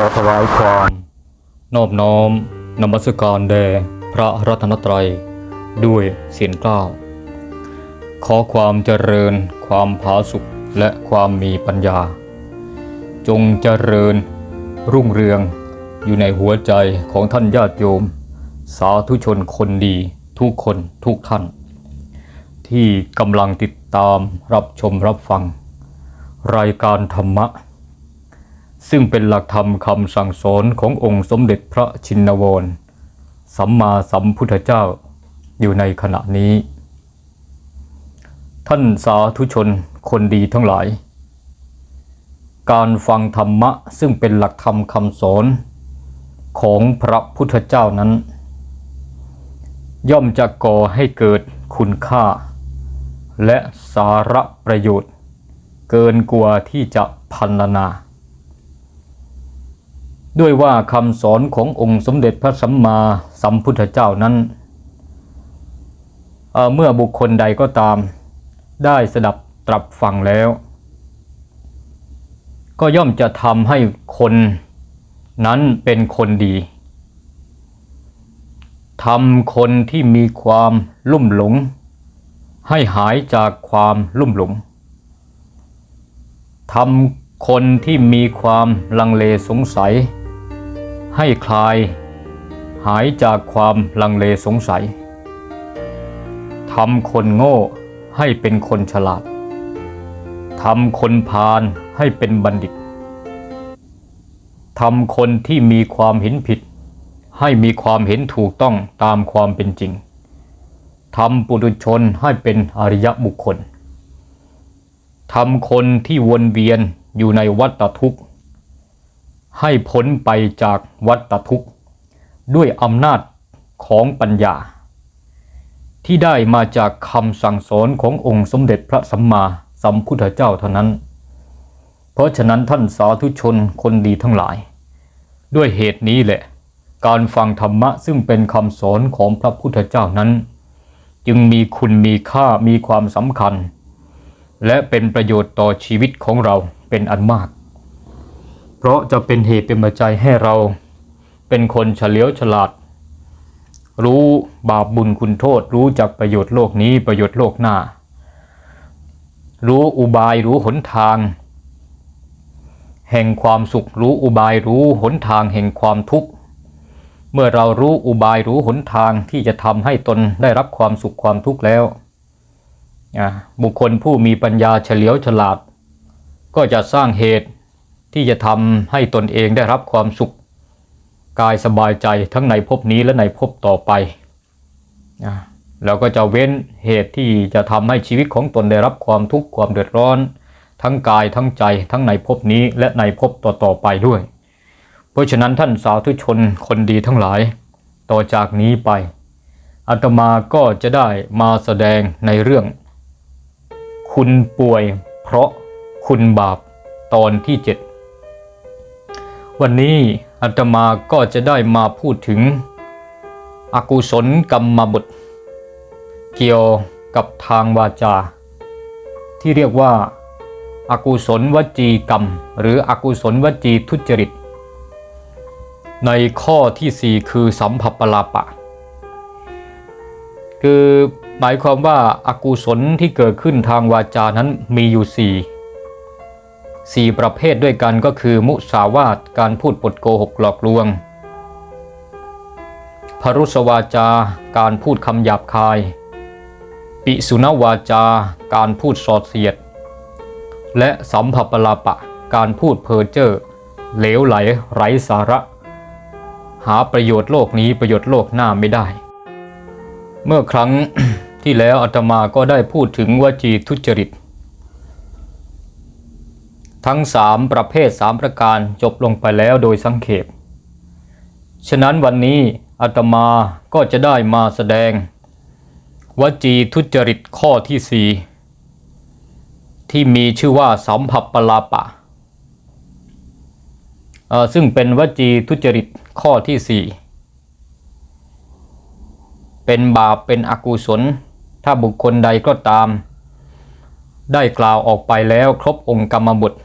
อถวายความนอบน้อมนมัสการแด่พระรัตนตรัย ด้วยเสียงกล้าวขอความเจริญ ความผาสุกและความมีปัญญา จงเจริญรุ่งเรืองอยู่ในหัวใจของท่านญาติโยม สาธุชนคนดีทุกคนทุกท่าน ที่กำลังติดตามรับชมรับฟัง รายการธรรมะ ซึ่งเป็นหลักธรรมคำสั่งสอนขององค์สมเด็จพระชินวร สัมมาสัมพุทธเจ้าอยู่ในขณะนี้ ท่านสาธุชนคนดีทั้งหลาย การฟังธรรมะซึ่งเป็นหลักธรรมคำสอนของพระพุทธเจ้านั้น ย่อมจะก่อให้เกิดคุณค่า และสาระประโยชน์ เกินกว่าที่จะพันนา ด้วยว่าคำสอนขององค์สมเด็จพระสัมมาสัมพุทธเจ้านั้นเเมื่อบุคคลใดก็ตาม ได้สดับตรับฟังแล้ว ก็ย่อมจะทำให้คนนั้นเป็นคนดีทำคนที่มีความลุ่มหลง ให้หายจากความลุ่มหลงทำคนที่มีความลังเลสงสัย ให้คลาย หายจากความลังเลสงสัยทำคนโง่ให้เป็นคนฉลาดทำคนพาลให้เป็นบัณฑิตทำคนที่มีความเห็นผิด ให้มีความเห็นถูกต้องตามความเป็นจริงทำปุถุชนให้เป็นอริยบุคคลทำคนที่วนเวียนอยู่ในวัฏทุกข์ ให้พ้นไปจากวัฏทุกข์ ด้วยอำนาจของปัญญา ที่ได้มาจากคำสั่งสอนขององค์สมเด็จพระสัมมาสัมพุทธเจ้าเท่านั้น เพราะฉะนั้นท่านสาธุชนคนดีทั้งหลาย ด้วยเหตุนี้แหละ การฟังธรรมะซึ่งเป็นคำสอนของพระพุทธเจ้านั้น จึงมีคุณมีค่ามีความสำคัญ และเป็นประโยชน์ต่อชีวิตของเราเป็นอันมาก เพราะจะเป็นเหตุเป็นปัจจัยให้เราเป็นคนเฉลียวฉลาด รู้บาปบุญคุณโทษ รู้จักประโยชน์โลกนี้ประโยชน์โลกหน้า รู้อุบายรู้หนทาง แห่งความสุขรู้อุบายรู้หนทางแห่งความทุกข์เมื่อเรารู้อุบายรู้หนทางที่จะทำให้ตนได้รับความสุขความทุกข์แล้วบุคคลผู้มีปัญญาเฉลียวฉลาด ก็จะสร้างเหตุ ที่จะทำให้ตนเองได้รับความสุข กายสบายใจทั้งในภพนี้และในภพต่อไปอะแล้วก็จะเว้นเหตุที่จะทำให้ชีวิตของตนได้รับความทุกข์ความเดือดร้อน ทั้งกายทั้งใจทั้งในภพนี้และในภพต่อๆไปด้วย เพราะฉะนั้นท่านสาธุชนคนดีทั้งหลาย ต่อจากนี้ไปอาตมาก็จะได้มาแสดงในเรื่อง คุณป่วยเพราะคุณบาปตอนที่7 วันนี้อาตมาก็จะได้มาพูดถึง อกุศลกรรมบทเกี่ยวกับทางวาจา ที่เรียกว่าอากุศลวจีกรรม หรืออกุศลวจีทุจริต ในข้อที่ 4 คือสัมผัสปลาปะ คือหมายความว่าอากุศลที่เกิดขึ้นทางวาจานั้นมีอยู่ 4 4 ประเภทด้วยกันก็คือ มุสาวาทการพูดปดโกหกหลอกลวง พรุสวาจา การพูดคำหยาบคาย ปิสุนวาจา การพูดสอดเสียด และสัมผัปลาปะ การพูดเพ้อเจ้อเหลวไหลไร้สาระ หาประโยชน์โลกนี้ประโยชน์โลกหน้าไม่ได้ เมื่อครั้งที่แล้วอาตมาก็ได้พูดถึงวจีทุจริต ทั้งสามประเภทสามประการจบลงไปแล้วโดยสังเขป ฉะนั้นวันนี้อาตมาก็จะได้มาแสดง วจีทุจริตข้อที่สี่ที่มีชื่อว่าสัมผัสปลาปะ ซึ่งเป็นวจีทุจริตข้อที่สี่เป็นบาปเป็นอกุศล ถ้าบุคคลใดก็ตาม ได้กล่าวออกไปแล้วครบองค์กรรมบุตร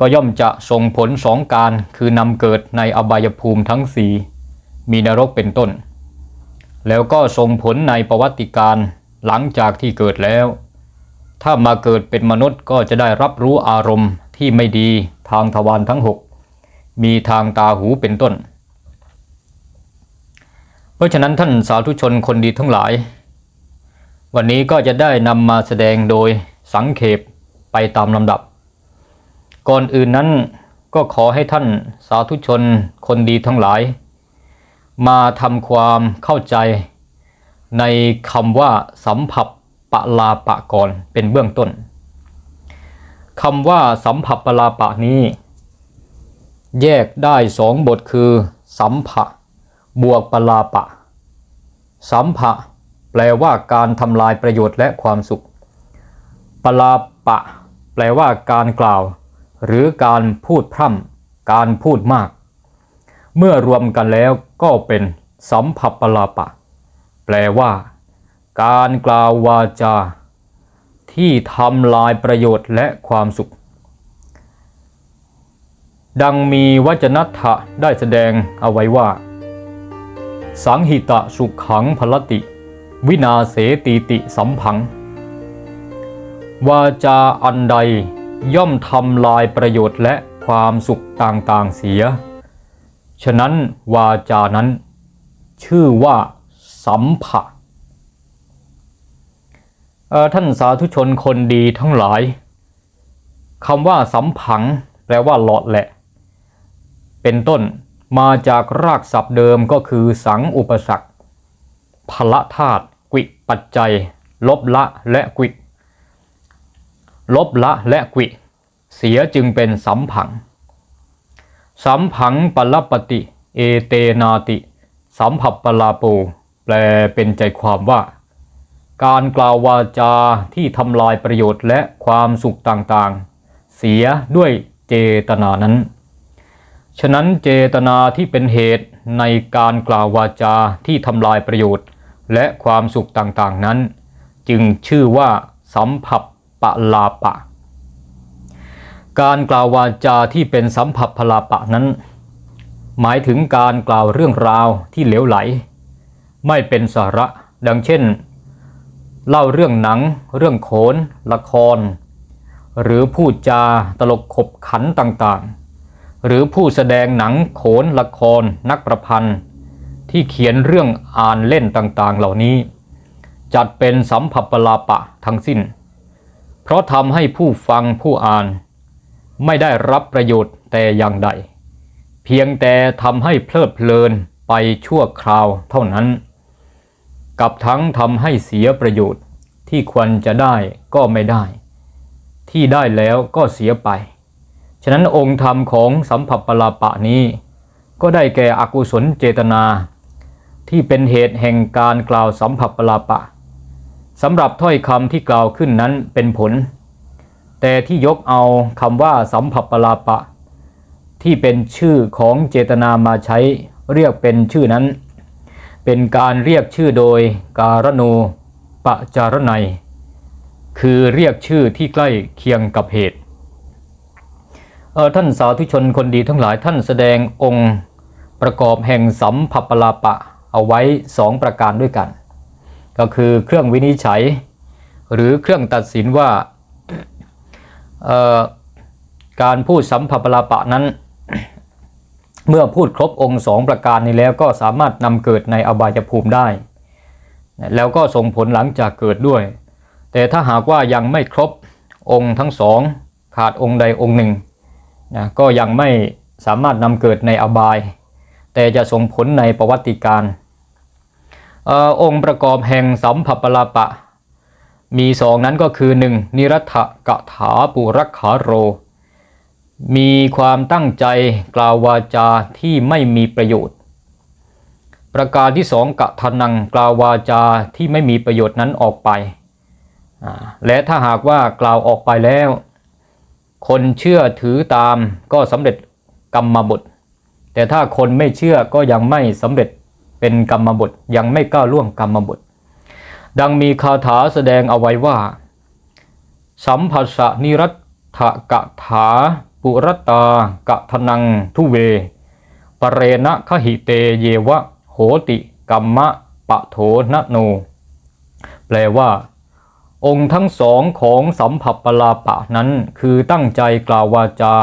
ก็ย่อมจะส่งผลสองการคือนำเกิดในอบายภูมิทั้งสี่มีนรกเป็นต้น แล้วก็ส่งผลในประวัติการหลังจากที่เกิดแล้ว ถ้ามาเกิดเป็นมนุษย์ก็จะได้รับรู้อารมณ์ที่ไม่ดีทางทวารทั้งหกมีทางตาหูเป็นต้น เพราะฉะนั้นท่านสาธุชนคนดีทั้งหลาย วันนี้ก็จะได้นำมาแสดงโดยสังเขปไปตามลำดับ ก่อนอื่นนั้นก็ขอให้ท่านสาธุชนคนดีทั้งหลาย มาทำความเข้าใจในคำว่าสัมผัสปะลาปะก่อนเป็นเบื้องต้นคำว่าสัมผัสปะลาปะนี้ แยกได้สองบทคือ สัมภะบวกปลาปะ สัมภะแปลว่าการทำลายประโยชน์และความสุข ปลาปะ แปลว่าการกล่าว หรือการพูดพร่ำการพูดมาก เมื่อรวมกันแล้วก็เป็นสัมผัปลาปะ แปลว่า การกล่าววาจา ที่ทำลายประโยชน์และความสุข ดังมีวจนัตถะได้แสดงเอาไว้ว่า สังหิตะสุขขังพลติ วินาเสตีติสัมพัง วาจาอันใด ย่อมทำลายประโยชน์และความสุขต่างๆเสีย ฉะนั้นวาจานั้น ชื่อว่าสัมภะท่านสาธุชนคนดีทั้งหลายคำว่าสัมผัง แปลว่าหลอดแหละ เป็นต้นมาจากรากศัพท์เดิมก็คือสังอุปสรรคพละธาตุกิปัจจัย ลบละและกิ ลบละและกวิ เสียจึงเป็นสัมผัง สัมผังปลปติ เอเตนาติ สัมผัปปลาโป แปลเป็นใจความว่า การกล่าววาจาที่ทำลายประโยชน์และความสุขต่างๆ เสียด้วยเจตนานั้น ฉะนั้นเจตนาที่เป็นเหตุในการกล่าววาจาที่ทำลายประโยชน์ และความสุขต่างๆนั้น จึงชื่อว่าสัมผัส ปะลาปะ การกล่าววาจาที่เป็นสัมผัสพลาปะนั้น หมายถึงการกล่าวเรื่องราวที่เหลวไหล ไม่เป็นสาระ ดังเช่น เล่าเรื่องหนัง เรื่องโขน ละคร หรือพูดจาตลกขบขันต่างๆ หรือผู้แสดงหนังโขนละคร นักประพันธ์ที่เขียนเรื่องอ่านเล่นต่างๆ เหล่านี้ จัดเป็นสัมผัสปลาปะทั้งสิ้น ราะทำให้ผู้ฟังผู้อ่าน ไม่ได้รับประโยชน์แต่อย่างใด เพียงแต่ทำให้เพลิดเพลินไปชั่วคราวเท่านั้น กับทั้งทำให้เสียประโยชน์ที่ควรจะได้ก็ไม่ได้ ที่ได้แล้วก็เสียไป ฉะนั้นองค์ธรรมของสัมผัสปลาปะนี้ ก็ได้แก่อกุศลเจตนา ที่เป็นเหตุแห่งการกล่าวสัมผัสปลาปะ สำหรับถ้อยคำที่กล่าวขึ้นนั้นเป็นผล แต่ที่ยกเอาคำว่าสัมผัสปลาปะ ที่เป็นชื่อของเจตนามาใช้เรียกเป็นชื่อนั้น เป็นการเรียกชื่อโดยการโนปะจารนัย คือเรียกชื่อที่ใกล้เคียงกับเหตุเออท่านสาธุชนคนดีทั้งหลายท่านแสดงองค์ประกอบแห่งสัมผัสปลาปะเอาไว้สองประการด้วยกัน ก็คือเครื่องวินิจฉัย หรือเครื่องตัดสินว่าการพูดสัมผัสปลาปะนั้น เมื่อพูดครบองค์สองประการนี้แล้วก็สามารถนำเกิดในอบายภูมิได้ แล้วก็ส่งผลหลังจากเกิดด้วย แต่ถ้าหากว่ายังไม่ครบองค์ทั้งสองขาดองค์ใดองค์หนึ่งนะก็ยังไม่สามารถนำเกิดในอบาย แต่จะส่งผลในประวัติการ อองค์ประกอบแห่งสัมผัปลาปะ มีสองนั้นก็คือหนึ่งนิรัตกะถาปุรักขาโร มีความตั้งใจกล่าววาจาที่ไม่มีประโยชน์ ประการที่สองกะทนังกล่าววาจาที่ไม่มีประโยชน์นั้นออกไป และถ้าหากว่ากล่าวออกไปแล้ว คนเชื่อถือตามก็สำเร็จกรรมบทแต่ถ้าคนไม่เชื่อก็ยังไม่สำเร็จ เป็นกรรมบทยังไม่ก้าวล่วงกรรมบท ดังมีคาถาแสดงเอาไว้ว่า สัมผัสสนิรัตถกถา ปุรตากะทนังทุเว ปเรณะขหิเตเยวะ โหติกัมมะปะโถนโน แปลว่า องค์ทั้งสองของสัมผัสปลาปะนั้น คือตั้งใจกล่าววาจา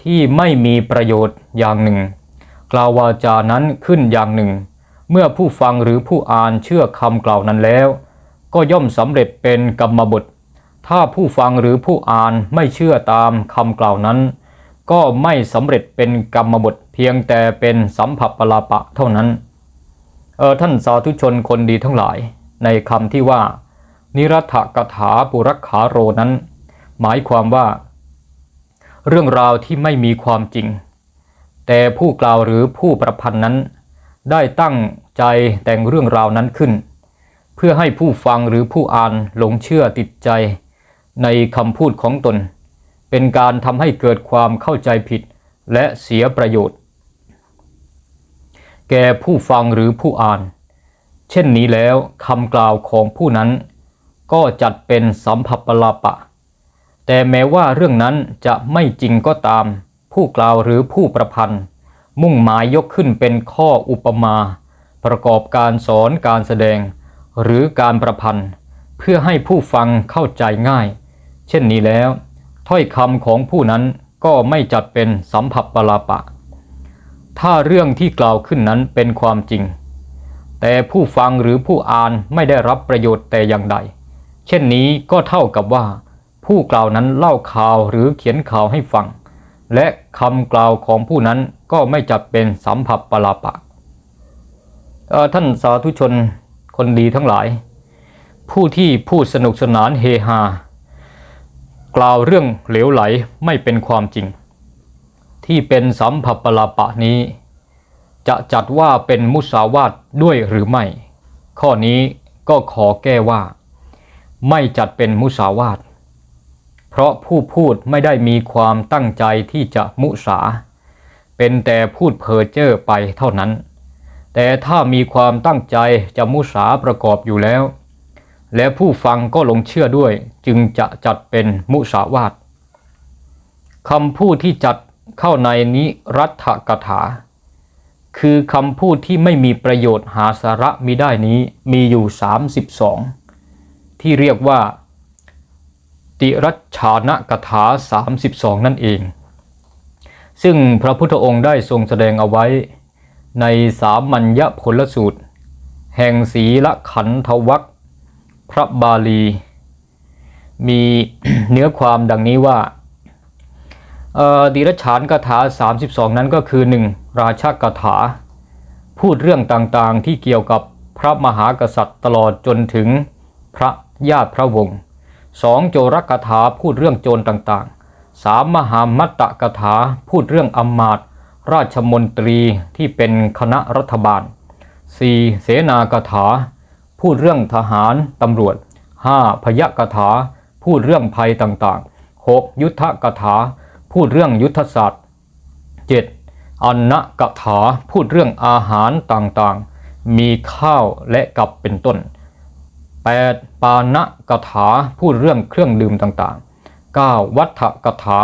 ที่ไม่มีประโยชน์อย่างหนึ่ง กล่าววาจานั้นขึ้นอย่างหนึ่ง เมื่อผู้ฟังหรือผู้อ่านเชื่อคำกล่าวนั้นแล้ว ก็ย่อมสำเร็จเป็นกรรมบท ถ้าผู้ฟังหรือผู้อ่านไม่เชื่อตามคำกล่าวนั้น ก็ไม่สำเร็จเป็นกรรมบทเพียงแต่เป็นสัมผัสปลาปะเท่านั้นเออท่านสาธุชนคนดีทั้งหลาย ในคำที่ว่า นิรัตกถาปุรักขาโรนั้น หมายความว่า เรื่องราวที่ไม่มีความจริง แต่ผู้กล่าวหรือผู้ประพันธ์นั้น ได้ตั้งใจแต่งเรื่องราวนั้นขึ้น เพื่อให้ผู้ฟังหรือผู้อ่านหลงเชื่อติดใจ ในคำพูดของตน เป็นการทำให้เกิดความเข้าใจผิดและเสียประโยชน์ แก่ผู้ฟังหรือผู้อ่าน เช่นนี้แล้วคำกล่าวของผู้นั้น ก็จัดเป็นสัมผัสปลาปะ แต่แม้ว่าเรื่องนั้นจะไม่จริงก็ตาม ผู้กล่าวหรือผู้ประพันธ์ มุ่งหมายยกขึ้นเป็นข้ออุปมา ประกอบการสอนการแสดง หรือการประพันธ์ เพื่อให้ผู้ฟังเข้าใจง่าย เช่นนี้แล้ว ถ้อยคำของผู้นั้นก็ไม่จัดเป็นสัมผัสปลาปะ ถ้าเรื่องที่กล่าวขึ้นนั้นเป็นความจริง แต่ผู้ฟังหรือผู้อ่านไม่ได้รับประโยชน์แต่อย่างใด เช่นนี้ก็เท่ากับว่า ผู้กล่าวนั้นเล่าข่าวหรือเขียนข่าวให้ฟัง และคำกล่าวของผู้นั้นก็ไม่จัดเป็นสัมผัสปลาปะท่านสาธุชนคนดีทั้งหลาย ผู้ที่พูดสนุกสนานเฮฮา กล่าวเรื่องเหลวไหลไม่เป็นความจริง ที่เป็นสัมผัสปลาปะนี้ จะจัดว่าเป็นมุสาวาทด้วยหรือไม่ ข้อนี้ก็ขอแก้ว่า ไม่จัดเป็นมุสาวาท เพราะผู้พูดไม่ได้มีความตั้งใจที่จะมุสา เป็นแต่พูดเพ้อเจ้อไปเท่านั้น แต่ถ้ามีความตั้งใจจะมุสาประกอบอยู่แล้ว และผู้ฟังก็หลงเชื่อด้วยจึงจะจัดเป็นมุสาวาทคำพูดที่จัดเข้าในนิรัฐกถา คือคำพูดที่ไม่มีประโยชน์หาสาระมีได้นี้มีอยู่ 32 ที่เรียกว่า ติรัชชานะกถา 32 นั่นเอง ซึ่งพระพุทธองค์ได้ทรงแสดงเอาไว้ในสามัญญผลสูตร แห่งศีละขันธวัคพระบาลี มีเนื้อความดังนี้ว่าดิรัจฉานคาถา 32 นั้นก็คือ 1. ราชากถา พูดเรื่องต่างๆที่เกี่ยวกับพระมหากษัตริย์ตลอดจนถึงพระญาติพระวงศ์ 2. โจรกถาพูดเรื่องโจรต่างๆ 3. มมหามัตตกถาพูดเรื่องอำมาตราชมนตรีที่เป็นคณะรัฐบาล 4. เสนากถา พูดเรื่องทหารตำรวจ 5. พยกถา พูดเรื่องภัยต่างๆ 6. ยุทธกถา พูดเรื่องยุทธศาสตร์ 7. อันนะกถา พูดเรื่องอาหารต่างๆ มีข้าวและกับเป็นต้น 8. ปานะกถาพูดเรื่องเครื่องดื่มต่างๆ 9. วัฏกถา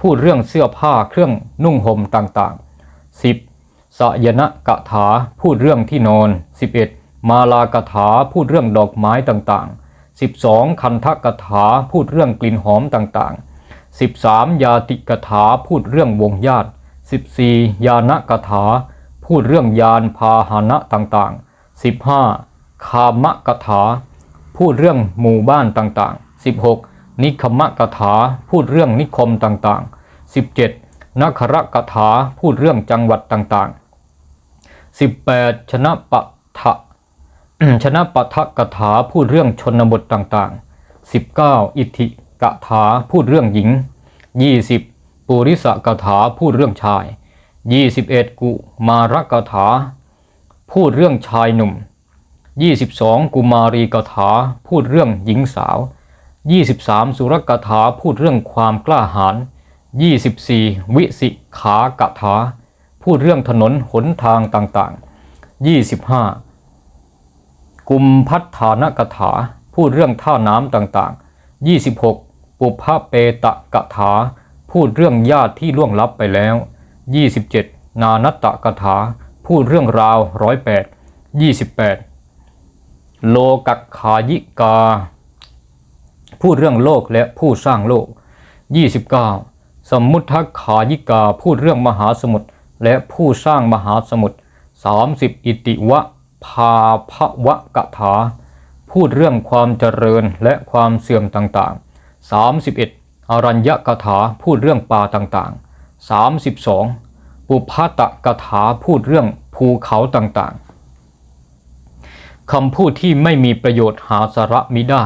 พูดเรื่องเสื้อผ้าเครื่องนุ่งห่มต่างๆ 10. สยนะกถาพูดเรื่องที่นอน 11. มาลากถาพูดเรื่องดอกไม้ต่างๆ 12. คันทกถาพูดเรื่องกลิ่นหอมต่างๆ 13. ยาติกถาพูดเรื่องวงญาติ 14. ยานกถาพูดเรื่องยานพาหนะต่างๆ 15. คามกถา พูดเรื่องหมู่บ้านต่างๆ 16. นิคมกถาพูดเรื่องนิคมต่างๆ 17. นัครกถาพูดเรื่องจังหวัดต่างๆ 18. ชนะปะทะชนะปะทะกถาพูดเรื่องชนบทต่างๆ 19. อิทธิกถาพูดเรื่องหญิง 20. ปุริสกถาพูดเรื่องชาย 21. กุมารกถาพูดเรื่องชายหนุ่ม 22. กุมารีกถาพูดเรื่องหญิงสาว 23. สุรกถาพูดเรื่องความกล้าหาญ 24. วิสิขากถา พูดเรื่องถนนหนทางต่างๆ 25. กุมพัฒฐานกถา พูดเรื่องท่าน้ำต่างๆ 26. ปุพพเปตะกถา พูดเรื่องญาติที่ล่วงลับไปแล้ว 27 นานัตตะกถา พูดเรื่องราวร้อยแปด28 โลกักขายิกา พูดเรื่องโลกและผู้สร้างโลก 29 สมมุทขายิกา พูดเรื่องมหาสมุทรและผู้สร้างมหาสมุทร30 อิติวะภาภวะกถา พูดเรื่องความเจริญและความเสื่อมต่างๆ 31 อรัญญกถาพูดเรื่องป่าต่างๆ 32 ปุพพตะกถาพูดเรื่องภูเขาต่างๆ คำพูดที่ไม่มีประโยชน์หาสาระมิได้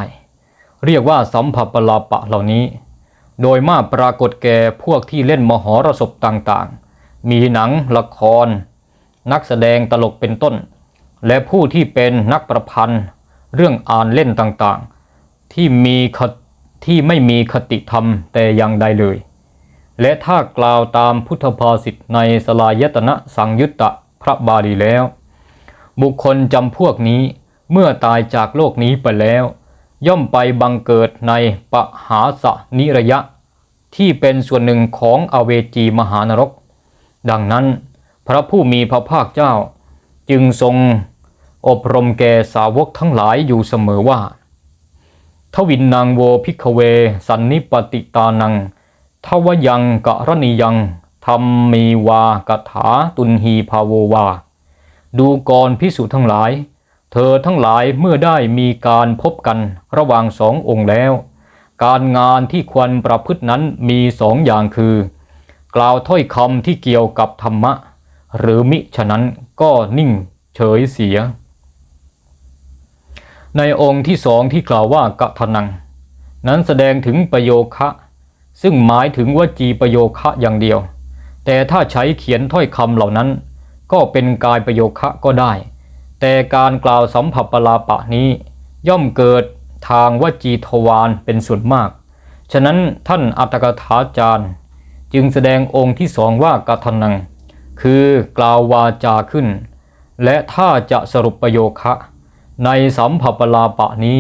เรียกว่าสัมผัสปลาปะเหล่านี้ โดยมากปรากฏแก่พวกที่เล่นมหรสพต่างๆ มีหนังละคร นักแสดงตลกเป็นต้น และผู้ที่เป็นนักประพันธ์ เรื่องอ่านเล่นต่างๆ ที่มีคที่ไม่มีคติธรรมแต่อย่างใดเลย และถ้ากล่าวตามพุทธภาษิตในสลายตนะสังยุตตะพระบาลีแล้ว บุคคลจำพวกนี้เมื่อตายจากโลกนี้ไปแล้ว ย่อมไปบังเกิดในปหาสนิระยะ ที่เป็นส่วนหนึ่งของอเวจีมหานรก ดังนั้นพระผู้มีพระภาคเจ้า จึงทรงอบรมแก่สาวกทั้งหลายอยู่เสมอว่า ทวินนางโวพิกเว สันนิปติตานัง ทวยังกะรณียังธรรมมีวากถาตุนหีภาโววา ดูกรพิสุทั้งหลาย เธอทั้งหลายเมื่อได้มีการพบกันระหว่างสององค์แล้ว การงานที่ควรประพฤตินั้นมีสองอย่างคือ กล่าวถ้อยคำที่เกี่ยวกับธรรมะ หรือมิฉะนั้นก็นิ่งเฉยเสีย ในองค์ที่สองที่กล่าวว่ากะทนัง นั้นแสดงถึงประโยคะ ซึ่งหมายถึงวจีประโยคะอย่างเดียว แต่ถ้าใช้เขียนถ้อยคำเหล่านั้น ก็เป็นกายประโยคะก็ได้ แต่การกล่าวสัมผัสปลาปะนี้ ย่อมเกิดทางวจีทวารเป็นส่วนมาก ฉะนั้นท่านอัตถกถาจารย์ จึงแสดงองค์ที่สองว่ากะทนัง คือกล่าววาจาขึ้น และถ้าจะสรุปประโยคะ ในสัมผัสปลาปะนี้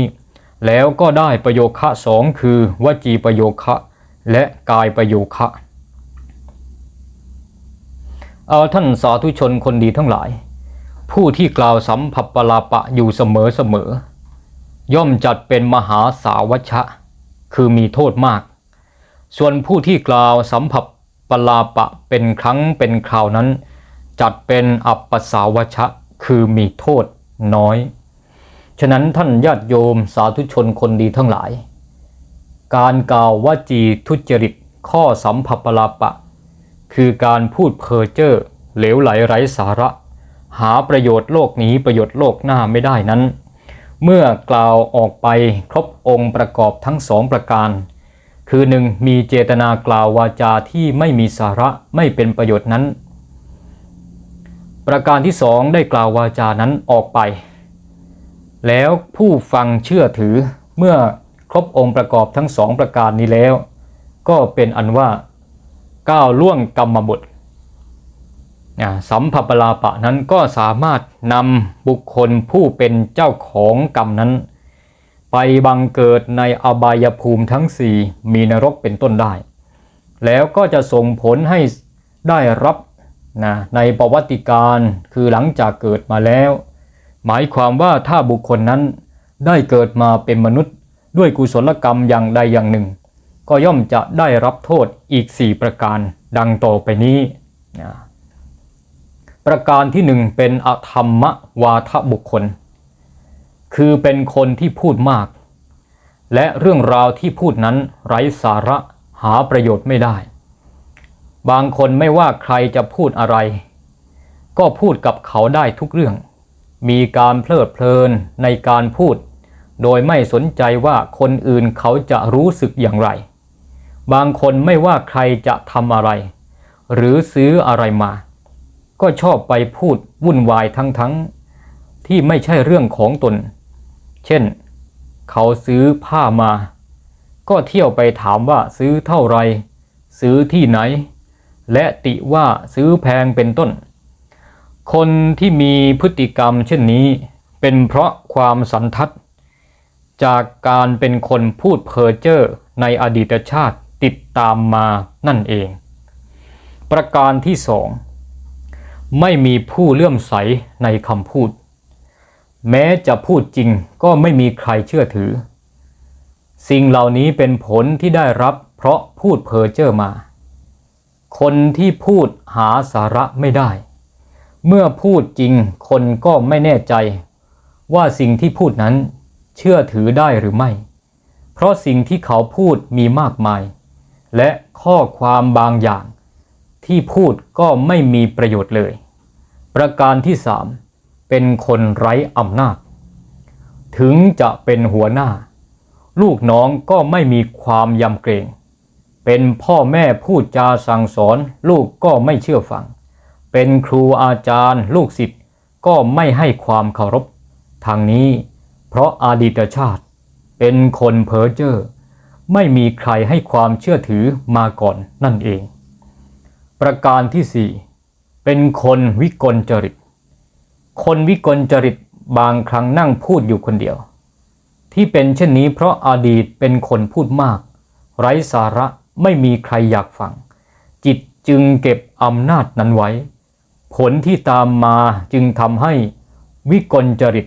แล้วก็ได้ประโยคะสองคือวจีประโยคะ และกายประโยคะ เอาท่านสาธุชนคนดีทั้งหลาย ผู้ที่กล่าวสัมผัสปลาปะอยู่เสมอเสมอย่อมจัดเป็นมหาสาวัชะ คือมีโทษมาก ส่วนผู้ที่กล่าวสัมผัสปลาปะเป็นครั้งเป็นคราวนั้น จัดเป็นอัปปสาวชะ คือมีโทษน้อย ฉะนั้นท่านญาติโยมสาธุชนคนดีทั้งหลาย การกล่าววจีทุจริตข้อสัมผัสปลาปะ คือการพูดเพ้อเจ้อเหลวไหลไร้สาระ หาประโยชน์โลกนี้ประโยชน์โลกหน้าไม่ได้นั้น เมื่อกล่าวออกไปครบองค์ประกอบทั้งสองประการ คือหนึ่งมีเจตนากล่าววาจาที่ไม่มีสาระไม่เป็นประโยชน์นั้น ประการที่สองได้กล่าววาจานั้นออกไป แล้วผู้ฟังเชื่อถือเมื่อครบองค์ประกอบทั้งสองประการนี้แล้ว ก็เป็นอันว่า ก้าวล่วงกรรมบุตรสัมภปลาปะนั้นก็สามารถนำบุคคลผู้เป็นเจ้าของกรรมนั้น ไปบังเกิดในอบายภูมิทั้งสี่มีนรกเป็นต้นได้ แล้วก็จะส่งผลให้ได้รับนะในประวัติการคือหลังจากเกิดมาแล้ว หมายความว่าถ้าบุคคลนั้นได้เกิดมาเป็นมนุษย์ด้วยกุศลกรรมอย่างใดอย่างหนึ่ง ก็ย่อมจะได้รับโทษอีก 4 ประการดังต่อไปนี้นะประการที่หนึ่งเป็นอธรรมวาทบุคคล คือเป็นคนที่พูดมาก และเรื่องราวที่พูดนั้นไร้สาระหาประโยชน์ไม่ได้ บางคนไม่ว่าใครจะพูดอะไร ก็พูดกับเขาได้ทุกเรื่อง มีการเพลิดเพลินในการพูด โดยไม่สนใจว่าคนอื่นเขาจะรู้สึกอย่างไร บางคนไม่ว่าใครจะทำอะไร หรือซื้ออะไรมา ก็ชอบไปพูดวุ่นวายทั้งๆทที่ไม่ใช่เรื่องของตน เช่น เขาซื้อผ้ามา ก็เที่ยวไปถามว่าซื้อเท่าไร ซื้อที่ไหน และติว่าซื้อแพงเป็นต้น คนที่มีพฤติกรรมเช่นนี้ เป็นเพราะความสันทัด จากการเป็นคนพูดเพ้อเจ้อในอดีตชาติ ติดตามมานั่นเอง ประการที่สองไม่มีผู้เลื่อมใสในคำพูด แม้จะพูดจริงก็ไม่มีใครเชื่อถือ สิ่งเหล่านี้เป็นผลที่ได้รับเพราะพูดเพ้อเจ้อมา คนที่พูดหาสาระไม่ได้ เมื่อพูดจริงคนก็ไม่แน่ใจ ว่าสิ่งที่พูดนั้นเชื่อถือได้หรือไม่ เพราะสิ่งที่เขาพูดมีมากมาย และข้อความบางอย่าง ที่พูดก็ไม่มีประโยชน์เลย ประการที่สามเป็นคนไร้อำนาจ ถึงจะเป็นหัวหน้า ลูกน้องก็ไม่มีความยำเกรง เป็นพ่อแม่พูดจาสั่งสอน ลูกก็ไม่เชื่อฟัง เป็นครูอาจารย์ ลูกศิษย์ก็ไม่ให้ความเคารพทางนี้ เพราะอาดีตชาติ เป็นคนเพ้อเจ้อ ไม่มีใครให้ความเชื่อถือมาก่อนนั่นเอง ประการที่สี่เป็นคนวิกลจริต คนวิกลจริตบางครั้งนั่งพูดอยู่คนเดียว ที่เป็นเช่นนี้เพราะอดีตเป็นคนพูดมาก ไร้สาระไม่มีใครอยากฟัง จิตจึงเก็บอำนาจนั้นไว้ ผลที่ตามมาจึงทำให้วิกลจริต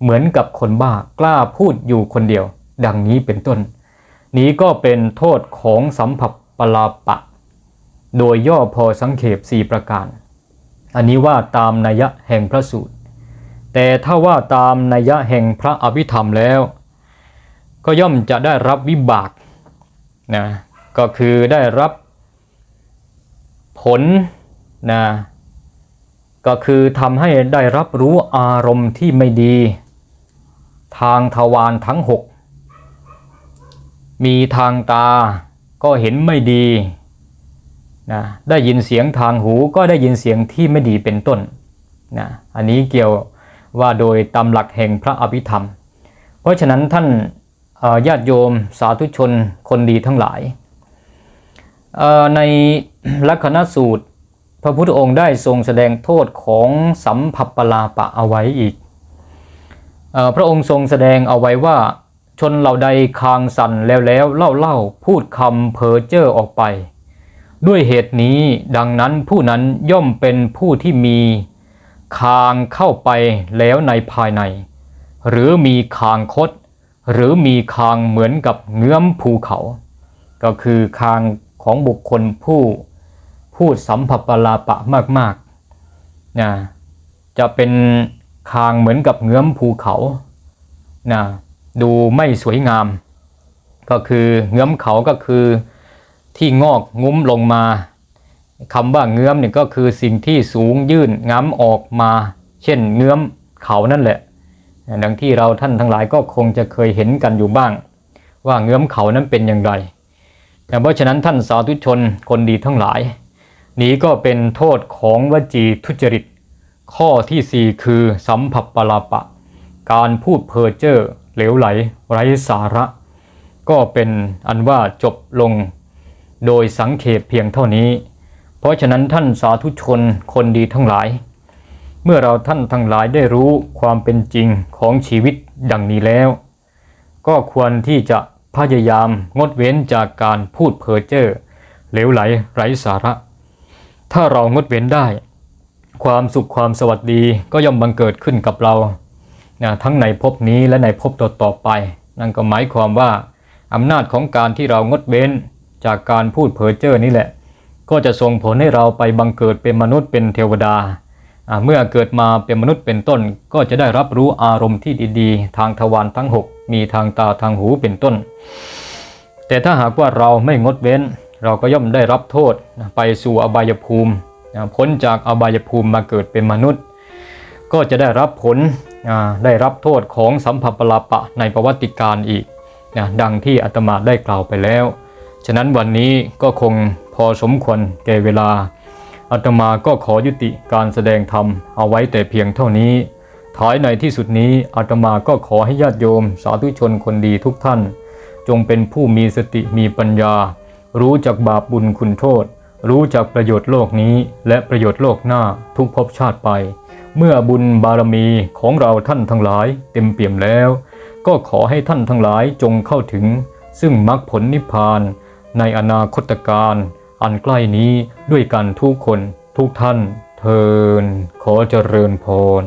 เหมือนกับคนบ้ากล้าพูดอยู่คนเดียว ดังนี้เป็นต้น นี้ก็เป็นโทษของสัมผัสปลาปะ โดยย่อพอสังเขปสี่ประการ อันนี้ว่าตามนัยะแห่งพระสูตร แต่ถ้าว่าตามนัยะแห่งพระอภิธรรมแล้ว ก็ย่อมจะได้รับวิบากนะก็คือได้รับผลนะก็คือทำให้ได้รับรู้อารมณ์ที่ไม่ดี ทางทวารทั้งหก มีทางตาก็เห็นไม่ดีนะได้ยินเสียงทางหูก็ได้ยินเสียงที่ไม่ดีเป็นต้นนะอันนี้เกี่ยวว่าโดยตามหลักแห่งพระอภิธรรม เพราะฉะนั้นท่านญาติโยมสาธุชนคนดีทั้งหลาย ในลักขณสูตร พระพุทธองค์ได้ทรงแสดงโทษของสัมผัสปลาปะเอาไว้อีกอพระองค์ทรงแสดงเอาไว้ว่า ชนเหล่าใดคางสั่นแล้วแล้วเล่าเล่าพูดคำเพ้อเจ้อออกไป ด้วยเหตุนี้ดังนั้นผู้นั้นย่อมเป็นผู้ที่มี คางเข้าไปแล้วในภายใน หรือมีคางคด หรือมีคางเหมือนกับเงื้อมภูเขา ก็คือคางของบุคคลผู้พูดสัมผัสปลาปะมากๆนะจะเป็นคางเหมือนกับเงื้อมภูเขานะ ดูไม่สวยงาม ก็คือเงื้อมเขาก็คือที่งอกงุ้มลงมาคำว่าเงื้อมเนี่ยก็คือสิ่งที่สูงยื่นง้ำออกมา เช่นเงื้อมเขานั่นแหละ ดังที่เราท่านทั้งหลายก็คงจะเคยเห็นกันอยู่บ้าง ว่าเงื้อมเขานั้นเป็นอย่างไรแต่เพราะฉะนั้นท่านสาธุชนคนดีทั้งหลาย นี้ก็เป็นโทษของวจีทุจริต ข้อที่สี่คือสัมผัสปลาปะ การพูดเพ้อเจ้อ เหลวไหลไร้สาระ ก็เป็นอันว่าจบลงโดยสังเขปเพียงเท่านี้ เพราะฉะนั้นท่านสาธุชนคนดีทั้งหลาย เมื่อเราท่านทั้งหลายได้รู้ความเป็นจริงของชีวิตดังนี้แล้ว ก็ควรที่จะพยายามงดเว้นจากการพูดเพ้อเจ้อเหลวไหลไร้สาระ ถ้าเรางดเว้นได้ ความสุขความสวัสดีก็ย่อมบังเกิดขึ้นกับเรา นะทั้งในภพนี้และในภพต่อๆไป นั่นก็หมายความว่าอำนาจของการที่เรางดเว้นจากการพูดเพ้อเจ้อนี่แหละ ก็จะส่งผลให้เราไปบังเกิดเป็นมนุษย์เป็นเทวดา เมื่อเกิดมาเป็นมนุษย์เป็นต้น ก็จะได้รับรู้อารมณ์ที่ดีๆ ทางทวารทั้ง 6 มีทางตาทางหูเป็นต้น แต่ถ้าหากว่าเราไม่งดเว้น เราก็ย่อมได้รับโทษไปสู่อบายภูมิพ้นจากอบายภูมิมาเกิดเป็นมนุษย์ ก็จะได้รับผล ได้รับโทษของสัมภปลาปะในประวัติการอีกนะดังที่อาตมาได้กล่าวไปแล้ว ฉะนั้นวันนี้ก็คงพอสมควรแก่เวลาอาตมาก็ขอยุติการแสดงธรรมเอาไว้แต่เพียงเท่านี้ท้ายในที่สุดนี้อาตมาก็ขอให้ญาติโยม สาธุชนคนดีทุกท่าน จงเป็นผู้มีสติมีปัญญา รู้จักบาปบุญคุณโทษ รู้จักประโยชน์โลกนี้ และประโยชน์โลกหน้าทุกภพชาติไป เมื่อบุญบารมีของเราท่านทั้งหลายเต็มเปี่ยมแล้ว ก็ขอให้ท่านทั้งหลายจงเข้าถึง ซึ่งมรรคผลนิพพานในอนาคตการอันใกล้นี้ด้วยกันทุกคนทุกท่านเทินขอเจริญพร